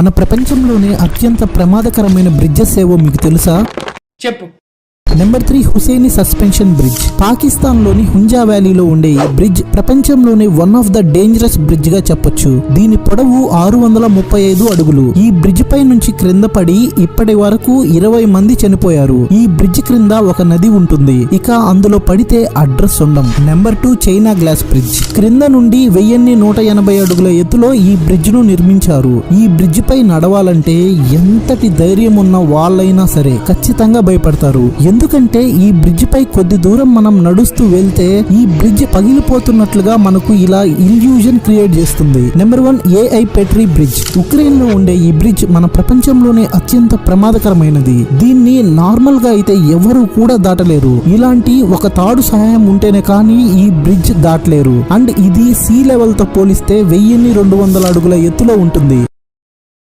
మన ప్రపంచంలోనే అత్యంత ప్రమాదకరమైన బ్రిడ్జెస్ ఏవో మీకు తెలుసా? చెప్పు. Number three Hussaini suspension bridge. పాకిస్తాన్లోని హుంజా వ్యాలీలో ఉండే ఈ బ్రిడ్జ్ ప్రపంచంలోనే వన్ ఆఫ్ ద డేంజరస్ బ్రిడ్జ్గా చెప్పొచ్చు. దీని పొడవు ఆరు వందల ముప్పై ఐదు అడుగులు. ఈ బ్రిడ్జ్ పై నుంచి క్రింద పడి ఇప్పటి వరకు ఇరవై మంది చనిపోయారు. ఈ బ్రిడ్జ్ క్రింద ఒక నది ఉంటుంది. ఇక అందులో పడితే అడ్రస్ ఉండం number two China glass bridge. క్రింద నుండి వెయ్యిన్ని నూట ఎనభై అడుగుల ఎత్తులో ఈ బ్రిడ్జ్ను నిర్మించారు. ఈ బ్రిడ్జ్ పై నడవాలంటే ఎంతటి ధైర్యం ఉన్న వాళ్ళైనా సరే ఖచ్చితంగా భయపడతారు. ఎందుకంటే ఈ బ్రిడ్జ్ పై కొద్ది దూరం మనం నడుస్తూ వెళ్తే ఈ బ్రిడ్జ్ పగిలిపోతున్నట్లుగా మనకు ఇలా ఇల్యూజన్ క్రియేట్ చేస్తుంది. Number one Ai Petri bridge ఉక్రెయిన్లో ఉండే ఈ బ్రిడ్జ్ మన ప్రపంచంలోనే అత్యంత ప్రమాదకరమైనది. దీన్ని నార్మల్గా అయితే ఎవరు కూడా దాటలేరు. ఇలాంటి ఒక తాడు సహాయం ఉంటేనే కానీ ఈ బ్రిడ్జ్ దాటలేరు. అండ్ ఇది సీ లెవెల్తో పోలిస్తే వెయ్యిన్ని రెండు వందల అడుగుల ఎత్తులో ఉంటుంది.